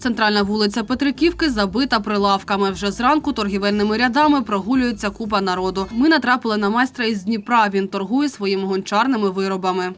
Центральна вулиця Петриківки забита прилавками. Вже зранку торгівельними рядами прогулюється купа народу. Ми натрапили на майстра із Дніпра. Він торгує своїми гончарними виробами.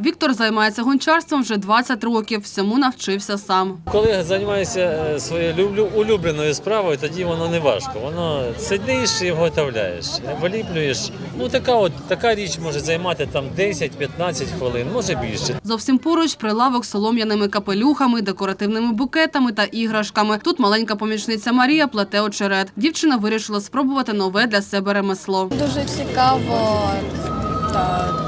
Віктор займається гончарством вже 20 років. Всьому навчився сам. Коли займаєшся е, своєю люблю- улюбленою справою, тоді воно не важко. Воно сидиш і виготовляєш, виліплюєш. Ну така от така річ може займати там 10-15 хвилин, може більше. Зовсім поруч прилавок з солом'яними капелюхами, декоративними букетами та іграшками. Тут маленька помічниця Марія плете очерет. Дівчина вирішила спробувати нове для себе ремесло. Дуже цікаво та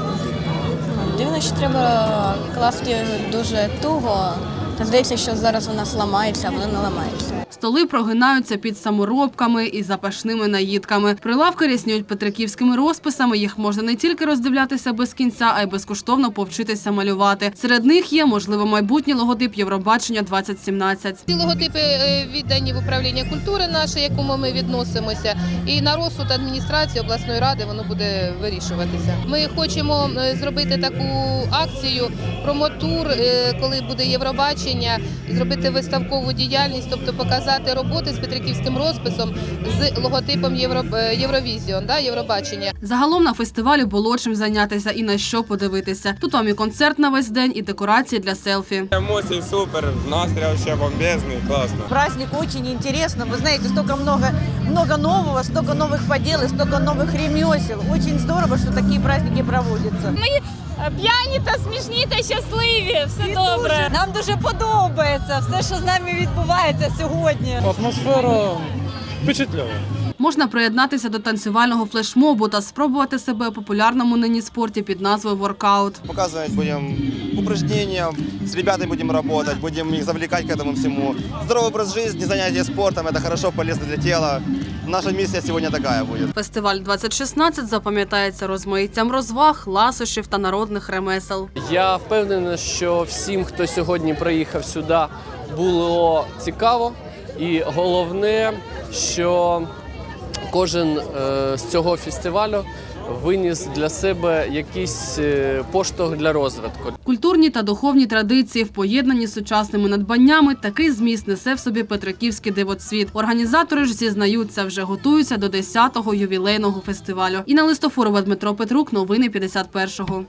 дивно, що треба класти дуже туго. Та здається, що зараз вона зламається, а вона не ламається. Столи прогинаються під саморобками і запашними наїдками. Прилавки ряснюють петриківськими розписами. Їх можна не тільки роздивлятися без кінця, а й безкоштовно повчитися малювати. Серед них є, можливо, майбутній логотип Євробачення 2017. Ці логотипи е, віддані в управління культури наше, якому ми відносимося, і на розсуд адміністрації обласної ради воно буде вирішуватися. Ми хочемо е, зробити таку акцію промотур, е, коли буде Євробачення, зробити виставкову діяльність, тобто показати роботи з петриківським розписом з логотипом Євро, е, Євровізіон, да, Євробачення. Загалом на фестивалі було чим зайнятися і на що подивитися. Тут вам і концерт на весь день, і декорації для селфі. Эмоции супер, настрой вообще бомбезный, классно. Праздник очень интересно. Вы знаете, столько много, много нового, столько новых поделок, столько новых ремесел. Очень здорово, что такие праздники проводятся. П'яні та смішні та щасливі. Все добре. Нам дуже подобається все, що з нами відбувається сьогодні. Атмосфера впечатлює Можна приєднатися до танцювального флешмобу та спробувати себе у популярному нині спорті під назвою воркаут. Показывать будем упражнения, с ребятами будем работать, будем их завлекать к этому всему. Здоровый образ жизни, занятия спортом – это хорошо, полезно для тела. Наша миссия сегодня такая будет. Фестиваль 2016 запам'ятається розмаїттям розваг, ласощів та народних ремесел. Я впевнений, що всім, хто сьогодні приїхав сюди, було цікаво. І головне, що кожен е, з цього фестивалю виніс для себе якийсь е, поштовх для розвитку. Культурні та духовні традиції в поєднанні з сучасними надбаннями такий зміст несе в собі Петриківський дивоцвіт. Організатори ж зізнаються, вже готуються до 10-го ювілейного фестивалю. Інна Листофорова, Дмитро Петрук, новини 51-го.